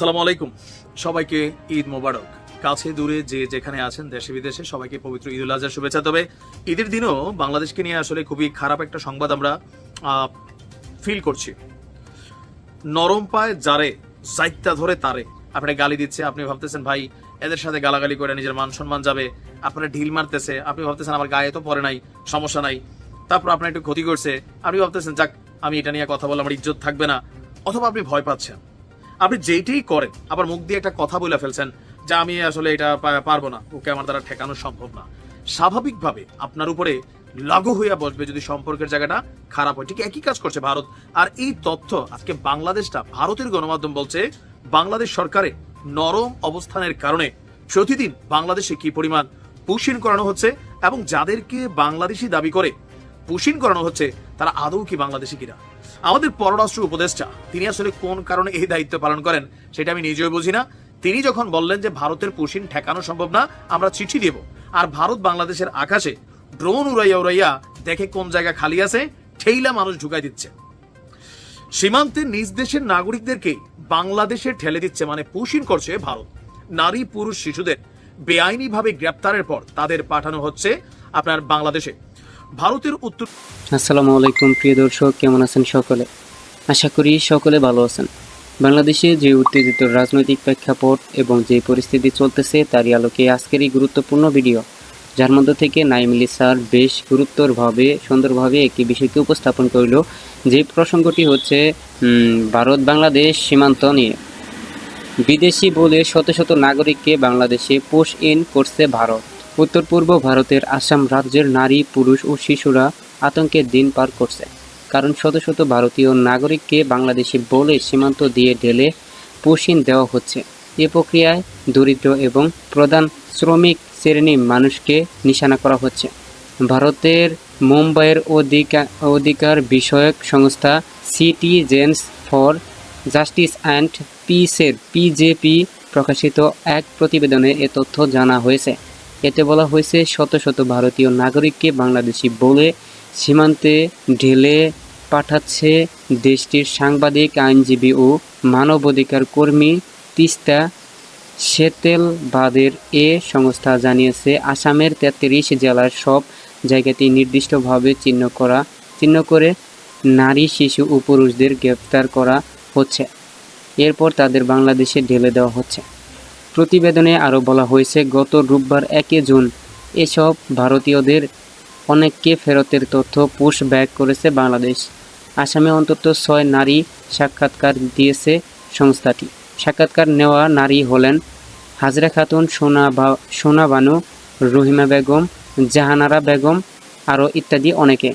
সালাম আলাইকুম। সবাইকে ঈদ মোবারক। কাছে দূরে যে যেখানে আছেন দেশে বিদেশে সবাইকে পবিত্র ঈদ উল আজহার শুভেচ্ছা। তবে ঈদের দিনও বাংলাদেশকে নিয়ে আসলে খুবই খারাপ একটা সংবাদ আমরা ফিল করছি। নরম পায় যারে সাইত্যা ধরে তারে। আপনি গালি দিচ্ছে, আপনি ভাবতেছেন, ভাই, এদের সাথে গালাগালি করে নিজের মান সম্মান যাবে, আপনারা ঢিল মারতেছে, আপনি ভাবতেছেন আমার গায়ে তো পরে নাই, সমস্যা নাই। তারপর আপনার একটু ক্ষতি করছে, আপনি ভাবতেছেন, যাক, আমি এটা নিয়ে কথা বলে আমার ইজ্জত থাকবে না। অথবা আপনি ভয় পাচ্ছেন। আপনি যেইটাই করেন, আবার মুখ দিয়ে একটা কথা বলে ফেলছেন যে আমি আসলে এটা পারব না, ওকে আমার দ্বারা ঠেকানো সম্ভব না। স্বাভাবিকভাবে আপনার উপরে লাগু হইয়া বসবে যদি সম্পর্কের জায়গাটা খারাপ হয়। ঠিক একই কাজ করছে ভারত। আর এই তথ্য আজকে বাংলাদেশটা, ভারতের গণমাধ্যম বলছে, বাংলাদেশ সরকারে নরম অবস্থানের কারণে প্রতিদিন বাংলাদেশে কি পরিমাণ পুষিন করানো হচ্ছে এবং যাদেরকে বাংলাদেশি দাবি করে পুষিন করানো হচ্ছে, তারা আদৌ কি বাংলাদেশি কিনা? আমাদের পররাষ্ট্র উপদেষ্টা, তিনি আসলে কোন কারণে এই দায়িত্ব পালন করেন, সেটা আমি নিজেও বুঝি না। তিনি যখন বললেন যে ভারতের পুষিন ঠেকানো সম্ভব না, আমরা চিঠি দেব। আর ভারত বাংলাদেশের আকাশে ড্রোন উড়াইয়া উড়াইয়া দেখে কোন জায়গা খালি আছে, ঠেইলা মানুষ ঢুকাই দিচ্ছে। সীমান্তে নিজ দেশের নাগরিকদেরকে বাংলাদেশে ঠেলে দিচ্ছে মানে পুষিন করছে ভারত। নারী, পুরুষ, শিশুদের বেআইনিভাবে গ্রেপ্তারের পর তাদের পাঠানো হচ্ছে আপনার বাংলাদেশে। ভারতের উত্তর আসসালামু আলাইকুম, প্রিয় দর্শক, কেমন আছেন সকলে? আশা করি সকলে ভালো আছেন। বাংলাদেশে যে উত্তেজিত রাজনৈতিক প্রেক্ষাপট এবং যে পরিস্থিতি চলতেছে, তারই আলোকে আজকের এই গুরুত্বপূর্ণ ভিডিও, যার মধ্য থেকে নাইমিলি স্যার বেশ গুরুত্বরভাবে, সুন্দরভাবে একটি বিষয়কে উপস্থাপন করল, যে প্রসঙ্গটি হচ্ছে ভারত বাংলাদেশ সীমান্ত নিয়ে। বিদেশি বলে শত শত নাগরিককে বাংলাদেশে পুশ ইন করছে ভারত। উত্তর পূর্ব ভারতের আসাম রাজ্যের নারী, পুরুষ ও শিশুরা আতঙ্কের দিন পার করছে। কারণ শত শত ভারতীয় নাগরিককে বাংলাদেশি বলে সীমান্ত দিয়ে ঢেলে পুশিন দেওয়া হচ্ছে। এ প্রক্রিয়ায় দরিদ্র এবং প্রধান শ্রমিক শ্রেণি মানুষকে নিশানা করা হচ্ছে। ভারতের মুম্বাইয়ের অধিকার অধিকার বিষয়ক সংস্থা সিটিজেন্স ফর জাস্টিস অ্যান্ড পিসের পিজেপি প্রকাশিত এক প্রতিবেদনে এ তথ্য জানা হয়েছে। এতে বলা হয়েছে, শত শত ভারতীয় নাগরিককে বাংলাদেশি বলে সীমান্তে ঢেলে পাঠাচ্ছে দেশটির সাংবাদিক, আইনজীবী ও মানবাধিকার কর্মী তিস্তা সেতেলবাদের এ সংস্থা জানিয়েছে, আসামের তেত্রিশ জেলার সব জায়গাতেই নির্দিষ্টভাবে চিহ্ন করা, চিহ্ন করে নারী, শিশু ও পুরুষদের গ্রেপ্তার করা হচ্ছে। এরপর তাদের বাংলাদেশে ঢেলে দেওয়া হচ্ছে। প্রতিবেদনে আরও বলা হয়েছে, গত রোববার একে জুন এসব ভারতীয়দের অনেককে ফেরতের তথ্য পুশ ব্যাক করেছে বাংলাদেশ। আসামে অন্তত ছয় নারী সাক্ষাৎকার দিয়েছে সংস্থাটি। সাক্ষাৎকার নেওয়া নারী হলেন হাজরা খাতুন, সোনা বা, সোনা বানু, রহিমা বেগম, জাহানারা বেগম আরও ইত্যাদি অনেকে।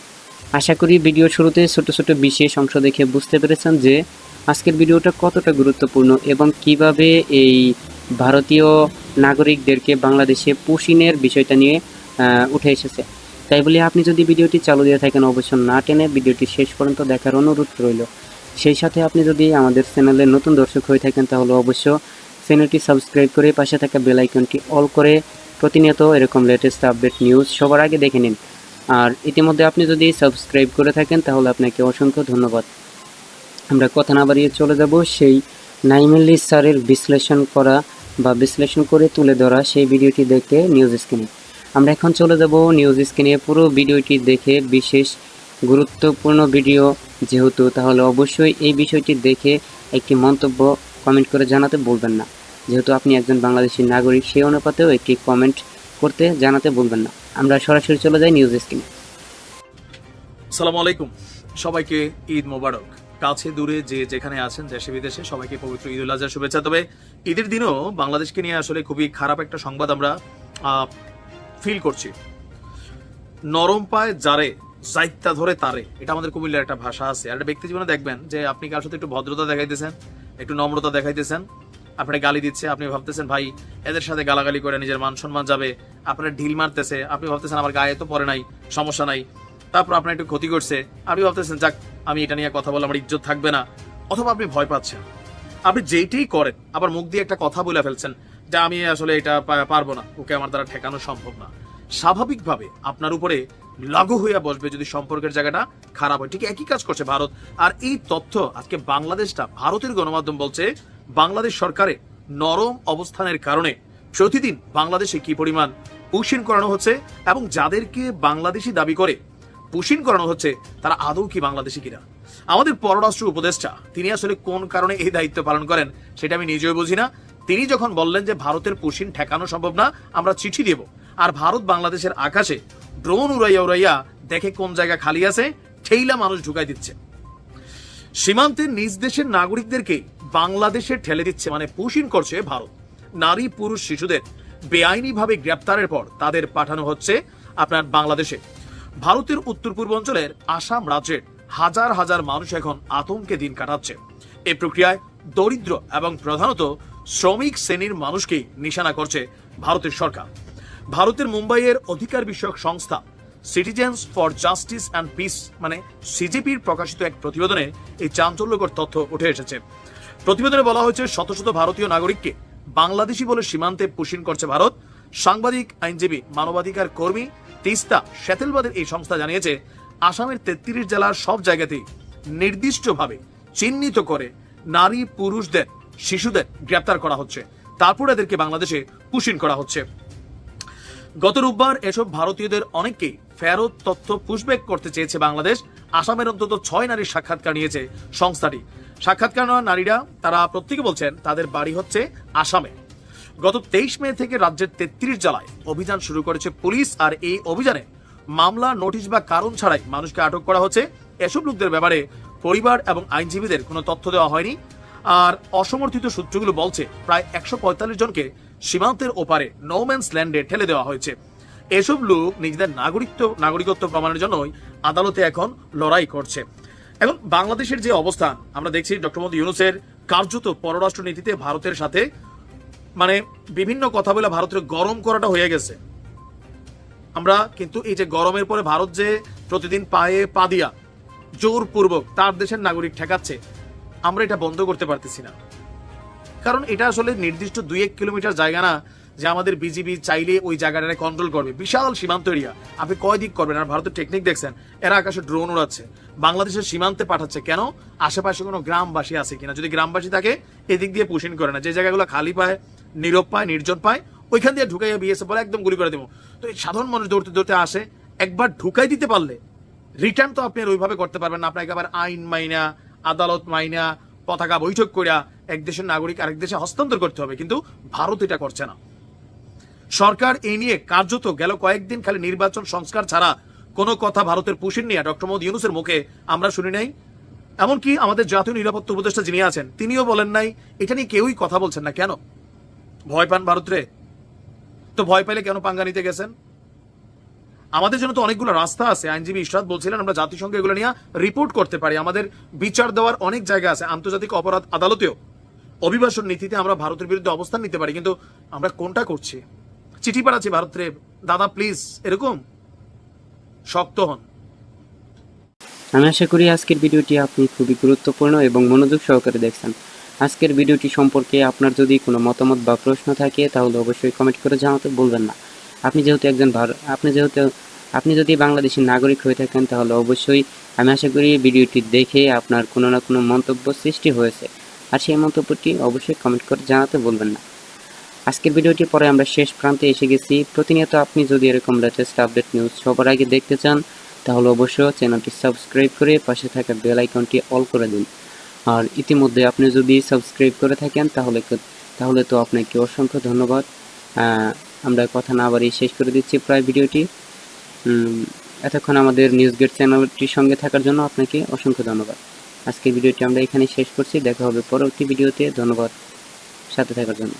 আশা করি ভিডিও শুরুতে ছোট ছোট বিশেষ অংশ দেখে বুঝতে পেরেছেন যে আজকের ভিডিওটা কতটা গুরুত্বপূর্ণ এবং কীভাবে এই ভারতীয় নাগরিকদেরকে বাংলাদেশে পুশিনের বিষয়টা নিয়ে উঠে এসেছে। তাই বলে আপনি যদি ভিডিওটি চালু দিয়ে থাকেন অবশ্যই না টেনে ভিডিওটি শেষ পর্যন্ত দেখার অনুরোধ রইল। সেই সাথে আপনি যদি আমাদের চ্যানেলে নতুন দর্শক হয়ে থাকেন, তাহলে অবশ্য চ্যানেলটি সাবস্ক্রাইব করে পাশে থাকা বেল আইকনটি অল করে প্রতিনিয়ত এরকম লেটেস্ট আপডেট নিউজ সবার আগে দেখে নিন। আর ইতিমধ্যে আপনি যদি সাবস্ক্রাইব করে থাকেন, তাহলে আপনাকে অসংখ্য ধন্যবাদ। আমরা কথা না বাড়িয়ে চলে যাব সেই নাইমেল্লি স্যারের বিশ্লেষণ করা বা বিশ্লেষণ করে তুলে ধরা সেই ভিডিওটি দেখতে নিউজ স্ক্রিনে আমরা এখন চলে যাব নিউজ স্ক্রিনে পুরো ভিডিওটি দেখে বিশেষ গুরুত্বপূর্ণ ভিডিও যেহেতু, তাহলে অবশ্যই এই বিষয়টি দেখে একটি মন্তব্য কমেন্ট করে জানাতে বলবেন না। যেহেতু আপনি একজন বাংলাদেশি নাগরিক, সেই অনুপাতেও একটি কমেন্ট করতে জানাতে বলবেন না। আমরা সরাসরি চলে যাই নিউজ স্ক্রিনে সালাম আলাইকুম। সবাইকে ঈদ মোবারক। কাছে দূরে যে যেখানে আছেন, দেশে বিদেশে, সবাইকে পবিত্র ঈদ উল আজহার শুভেচ্ছা। তবে ঈদের দিনও বাংলাদেশকে নিয়ে আসলে খুবই খারাপ একটা সংবাদ আমরা ফিল করছি। নরম পায় যারে সাইত্যা ধরে তারে, এটা আমাদের কুমিল্লার একটা ভাষা আছে। একটা ব্যক্তি জীবনে দেখবেন যে আপনি কার সাথে একটু ভদ্রতা দেখাইতেছেন, একটু নম্রতা দেখাইতেছেন আপনার গালি দিচ্ছে, আপনি ভাবতেছেন, ভাই, এদের সাথে গালাগালি করে নিজের মান সম্মান যাবে, আপনার ঢিল মারতেছে, আপনি ভাবতেছেন আমার গায়ে তো পরে নাই, সমস্যা নাই। তারপর আপনার একটু ক্ষতি করছে। আপনি ভাবতেছেন, যাক, আমি এটা নিয়ে কথা বলে আমার ইজ্জত থাকবে না। অথবা আপনি ভয় পাচ্ছেন। আপনি যেইটাই করেন, আবার মুখ দিয়ে একটা কথা বলে ফেলছেন যে, আমি আসলে এটা পারব না। ওকে আমার দ্বারা ঠেকানো সম্ভব না। স্বাভাবিকভাবে আপনার উপরে লাগু হইয়া বসবে যদি সম্পর্কের জায়গাটা খারাপ হয়। ঠিক একই কাজ করছে ভারত। আর এই তথ্য আজকে বাংলাদেশটা, ভারতের গণমাধ্যম বলছে, বাংলাদেশ সরকারের নরম অবস্থানের কারণে প্রতিদিন বাংলাদেশে কি পরিমাণ পুশিন করানো হচ্ছে এবং যাদেরকে বাংলাদেশি দাবি করে পুশিন করানো হচ্ছে, তারা আদৌ কি বাংলাদেশি কিনা? আমাদের পররাষ্ট্র উপদেষ্টা, তিনি আসলে কোন কারণে এই দায়িত্ব পালন করেন, সেটা আমি নিজেও বুঝি না। তিনি যখন বললেন যে ভারতের পুশিন ঠেকানো সম্ভব না, আমরা চিঠি দেব। আর ভারত বাংলাদেশের আকাশে ড্রোন উড়াইয়া উড়াইয়া দেখে কোন জায়গা খালি আছে, ঠেইলা মানুষ ঢুকাই দিচ্ছে। সীমান্তের নিজ দেশের নাগরিকদেরকে বাংলাদেশে ঠেলে দিচ্ছে মানে পুশিন করছে ভারত। নারী, পুরুষ, শিশুদের বেআইনিভাবে গ্রেপ্তারের পর তাদের পাঠানো হচ্ছে আপনার বাংলাদেশে। ভারতের উত্তর পূর্বাঞ্চলের আসাম রাজ্যের হাজার হাজার মানুষ এখন আতঙ্কে দিন কাটাচ্ছে। এই প্রক্রিয়ায় দরিদ্র এবং প্রধানত শ্রমিক শ্রেণির মানুষকেই নিশানা করছে ভারতের সরকার। ভারতের মুম্বাইয়ের অধিকার বিষয়ক সংস্থা citizens for justice and peace মানে সিজেপির প্রকাশিত এক প্রতিবেদনে এই চাঞ্চল্যকর তথ্য উঠে এসেছে। প্রতিবেদনে বলা হয়েছে, শত শত ভারতীয় নাগরিককে বাংলাদেশি বলে সীমান্তে পুষিন করছে ভারত। সাংবাদিক, আইনজীবী, মানবাধিকার কর্মী তিস্তা সেতেলবাদের এই সংস্থা জানিয়েছে, আসামের তেত্রিশ জেলার সব জায়গাতেই নির্দিষ্টভাবে চিহ্নিত করে নারী পুরুষদের, শিশুদের গ্রেপ্তার করা হচ্ছে। তারপর এদেরকে বাংলাদেশে পুশিন করা হচ্ছে। গত রোববার এসব ভারতীয়দের অনেককেই ফেরত তথ্য পুশব্যাক করতে চেয়েছে বাংলাদেশ। আসামের অন্তত ছয় নারীর সাক্ষাৎকার নিয়েছে সংস্থাটি। সাক্ষাৎকার নেওয়া নারীরা, তারা প্রত্যেকে বলছেন, তাদের বাড়ি হচ্ছে আসামে। গত তেইশ মে থেকে রাজ্যের তেত্রিশ জেলায় অভিযান শুরু করেছে পুলিশ আর এই অভিযানে মামলা, নোটিশ বা কারণ ছাড়াই মানুষকে আটক করা হচ্ছে। এসব লোকদের ব্যাপারে পরিবার এবং আইনজীবীদের কোনো তথ্য দেওয়া হয়নি। আর অসমর্থিত সূত্রগুলো বলছে, প্রায় একশো পঁয়তাল্লিশ জনকে সীমান্তের ওপারে নোম্যান্স ল্যান্ডে ঠেলে দেওয়া হয়েছে। এসব লোক নিজেদের নাগরিকত্ব নাগরিকত্ব প্রমাণের জন্যই আদালতে এখন লড়াই করছে। এখন বাংলাদেশের যে অবস্থান, আমরা দেখছি ডক্টর মোদী ইউনুসের কার্যত পররাষ্ট্র নীতিতে ভারতের সাথে মানে বিভিন্ন কথা বলে ভারতের গরম করাটা হয়ে গেছে। আমরা কিন্তু এই যে গরমের পরে ভারত যে প্রতিদিন পায়ে পা দিয়া জোরপূর্বক তার দেশের নাগরিক ঠেকাচ্ছে, আমরা এটা বন্ধ করতে পারতেছি না। কারণ এটা আসলে নির্দিষ্ট দুই এক কিলোমিটার জায়গা না যে আমাদের বিজিবি চাইলে ওই জায়গাটা কন্ট্রোল করবে। বিশাল সীমান্ত এরিয়া। আপনি কয় দিক করবেন? আর ভারতের টেকনিক দেখছেন, এরা আকাশে ড্রোন উড়াচ্ছে। বাংলাদেশের সীমান্তে পাঠাচ্ছে কেন? আশেপাশে কোনো গ্রামবাসী আছে কিনা? যদি গ্রামবাসী থাকে, এদিক দিয়ে পুষিন করে না। যে জায়গাগুলো খালি পায় নীরব পায়, নির্জন পায়, ওইখান দিয়ে ঢুকাইয়া বিএসএফ বলে, একদম গুলি করে দেবো। তো এই সাধারণ মানুষ দৌড়তে দৌড়তে আসে, একবার ঢুকাই দিতে পারলে রিটার্ন তো আপনি আর ওইভাবে করতে পারবেন না। আপনাকে আবার আইন মাইনা, আদালত মাইনা, পতাকা বৈঠক করিয়া এক দেশের নাগরিক আরেক দেশে হস্তান্তর করতে হবে। কিন্তু ভারত এটা করছে না। সরকার এই নিয়ে কার্যত গেল কয়েকদিন খালি নির্বাচন সংস্কার ছাড়া কোনো কথা ভারতের পুষিন নিয়ে ডক্টর মোহাম্মদ ইউনুসের মুখে আমরা শুনি নাই। এমনকি আমাদের জাতীয় নিরাপত্তা উপদেষ্টা যিনি আছেন, তিনিও বলেন নাই, এটা নিয়ে কেউই কথা বলছেন না। কেন? ভয় পান ভারতরে তো ভয় পাইলে কেন পাঙ্গা নিতে গেছেন? আমাদের জন্য তো অনেকগুলো রাস্তা আছে, আইনজীবী ইশরাত বলছিলেন, আমরা জাতিসংঘে এগুলো নিয়ে রিপোর্ট করতে পারি। আমাদের বিচার দেওয়ার অনেক জায়গা আছে, আন্তর্জাতিক অপরাধ আদালতেও। অভিবাসন নীতিতে আমরা ভারতের বিরুদ্ধে অবস্থান নিতে পারি, কিন্তু আমরা কোনটা করছি? চিঠি পাঠাচ্ছি ভারতের দাদা প্লিজ এরকম? শক্ত হন। আমি আশা করি আজকের ভিডিওটি আপনি খুবই গুরুত্বপূর্ণ এবং মনোযোগ সহকারে দেখছেন। আজকের ভিডিওটি সম্পর্কে আপনার যদি কোনো মতামত বা প্রশ্ন থাকে, তাহলে অবশ্যই কমেন্ট করে জানাতে বলবেন না। আপনি যেহেতু একজন ভারত আপনি যেহেতু, আপনি যদি বাংলাদেশের নাগরিক হয়ে থাকেন, তাহলে অবশ্যই আমি আশা করি ভিডিওটি দেখে আপনার কোনো না কোনো মন্তব্য সৃষ্টি হয়েছে। আর সেই মন্তব্যটি অবশ্যই কমেন্ট করে জানাতে বলবেন না। আজকের ভিডিওটি পরে আমরা শেষ প্রান্তে এসে গেছি। প্রতিনিয়ত আপনি যদি এরকম লেটেস্ট আপডেট নিউজ সবার আগে দেখতে চান, তাহলে অবশ্যই চ্যানেলটি সাবস্ক্রাইব করে পাশে থাকা বেল আইকনটি অল করে দিন। আর ইতিমধ্যে আপনি যদি সাবস্ক্রাইব করে থাকেন, তাহলে তাহলে তো আপনাকে অসংখ্য ধন্যবাদ। আমরা কথা না বাড়িয়ে শেষ করে দিচ্ছি প্রায় ভিডিওটি। এতক্ষণ আমাদের নিউজ গেট চ্যানেলটির সঙ্গে থাকার জন্য আপনাকে অসংখ্য ধন্যবাদ। আজকের ভিডিওটি আমরা এখানে শেষ করছি। দেখা হবে পরবর্তী ভিডিওতে। ধন্যবাদ। সাথে থাকার জন্য।